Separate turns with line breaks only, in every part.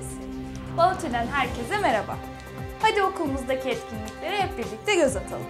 Cumartesi. Balatü'den herkese merhaba. Hadi okulumuzdaki etkinliklere hep birlikte göz atalım.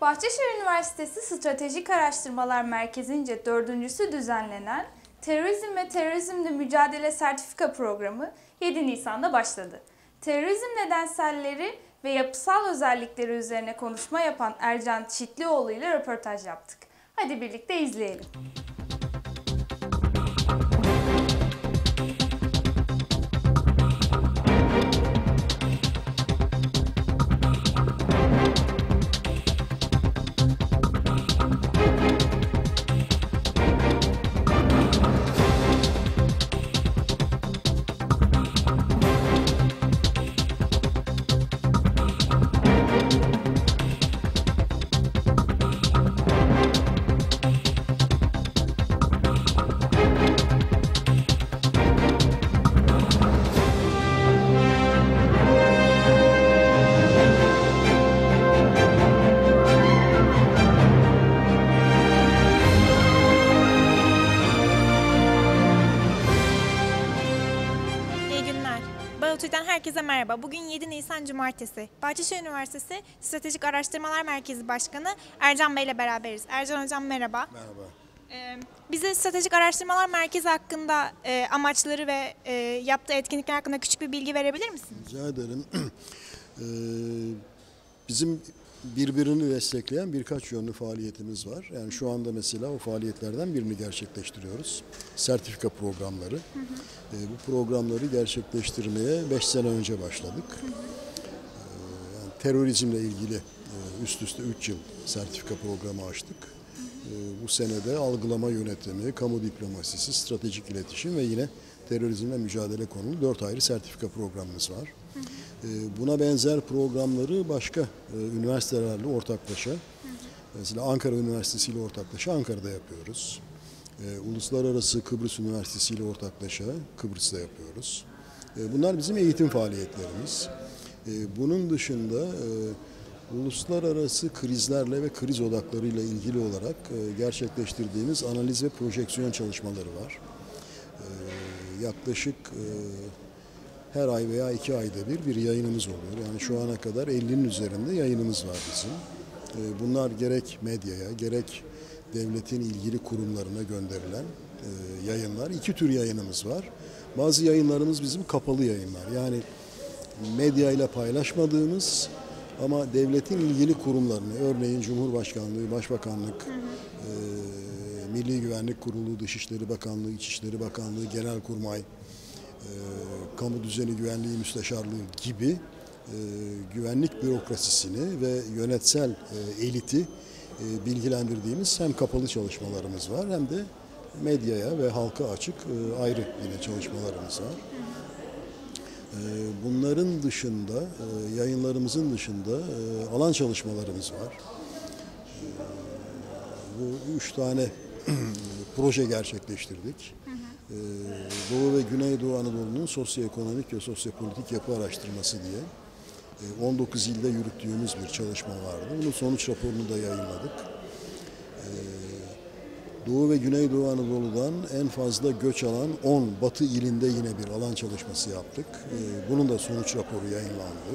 Bahçeşehir Üniversitesi Stratejik Araştırmalar Merkezi'nce dördüncüsü düzenlenen Terörizm ve Terörizmle Mücadele Sertifika Programı 7 Nisan'da başladı. Terörizm nedenselleri ve yapısal özellikleri üzerine konuşma yapan Ercan Çitlioğlu ile röportaj yaptık. Hadi birlikte izleyelim.
Herkese merhaba. Bugün 7 Nisan Cumartesi. Bahçeşehir Üniversitesi Stratejik Araştırmalar Merkezi Başkanı Ercan Bey ile beraberiz. Ercan Hocam merhaba.
Merhaba.
Ee, bize Stratejik Araştırmalar Merkezi hakkında e, amaçları ve e, yaptığı etkinlikler hakkında küçük bir bilgi verebilir misiniz?
Rica ederim. Ee, Bizim birbirini destekleyen birkaç yönlü faaliyetimiz var. Yani şu anda mesela o faaliyetlerden birini gerçekleştiriyoruz. Sertifika programları. Ee, Bu programları gerçekleştirmeye 5 sene önce başladık. Ee, Yani terörizmle ilgili e, üst üste 3 yıl sertifika programı açtık. Ee, Bu senede algılama yönetimi, kamu diplomasisi, stratejik iletişim ve yine terörizmle mücadele konulu 4 ayrı sertifika programımız var. Ee, Buna benzer programları başka e, üniversitelerle ortaklaşa, mesela Ankara Üniversitesi ile ortaklaşa Ankara'da yapıyoruz. Ee, Uluslararası Kıbrıs Üniversitesi ile ortaklaşa Kıbrıs'ta yapıyoruz. Ee, Bunlar bizim eğitim faaliyetlerimiz. Bunun dışında e, uluslararası krizlerle ve kriz odaklarıyla ilgili olarak e, gerçekleştirdiğimiz analiz ve projeksiyon çalışmaları var. Yaklaşık her ay veya iki ayda bir bir yayınımız oluyor. Yani şu ana kadar 50'nin üzerinde yayınımız var bizim. Ee, Bunlar gerek medyaya gerek devletin ilgili kurumlarına gönderilen e, yayınlar. İki tür yayınımız var. Bazı yayınlarımız bizim kapalı yayınlar. Yani medya ile paylaşmadığımız ama devletin ilgili kurumlarını, örneğin Cumhurbaşkanlığı, Başbakanlık, e, Milli Güvenlik Kurulu, Dışişleri Bakanlığı, İçişleri Bakanlığı, Genelkurmay, Kamu Düzeni Güvenliği Müsteşarlığı gibi e, güvenlik bürokrasisini ve yönetsel e, eliti e, bilgilendirdiğimiz hem kapalı çalışmalarımız var hem de medyaya ve halka açık e, ayrı yine çalışmalarımız var. E, Bunların dışında, e, yayınlarımızın dışında e, alan çalışmalarımız var. E, Bu üç tane proje gerçekleştirdik. E, Doğu ve Güneydoğu Anadolu'nun sosyoekonomik ve sosyopolitik yapı araştırması diye e, 19 ilde yürüttüğümüz bir çalışma vardı. Bunun sonuç raporunu da yayınladık. E, Doğu ve Güneydoğu Anadolu'dan en fazla göç alan 10 batı ilinde yine bir alan çalışması yaptık. E, Bunun da sonuç raporu yayınlandı.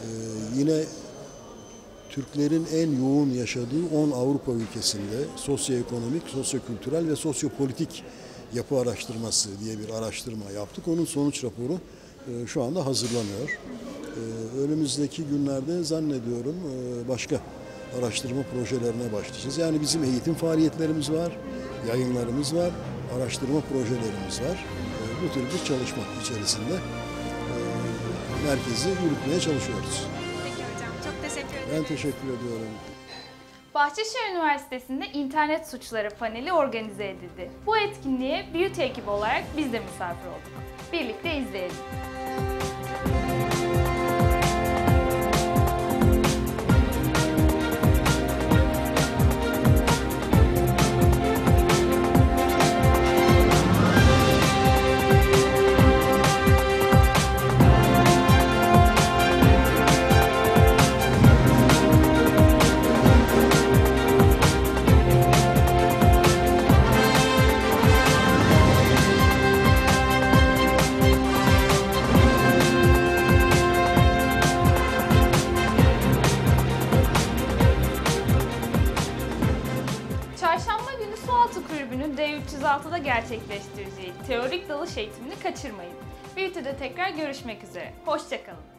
E, Yine Türklerin en yoğun yaşadığı 10 Avrupa ülkesinde sosyoekonomik, sosyokültürel ve sosyopolitik yapı araştırması diye bir araştırma yaptık. Onun sonuç raporu e, şu anda hazırlanıyor. E, Önümüzdeki günlerde zannediyorum e, başka araştırma projelerine başlayacağız. Yani bizim eğitim faaliyetlerimiz var, yayınlarımız var, araştırma projelerimiz var. Bu tür bir çalışma içerisinde merkezi yürütmeye çalışıyoruz.
Peki hocam çok teşekkür ederim.
Ben teşekkür ediyorum.
Bahçeşehir Üniversitesi'nde internet suçları paneli organize edildi. Bu etkinliğe Beauty ekibi olarak biz de misafir olduk. Birlikte izleyelim. Sualtı Kulübü'nün D306'da gerçekleştireceği teorik dalış eğitimini kaçırmayın. Beauty'de tekrar görüşmek üzere. Hoşçakalın.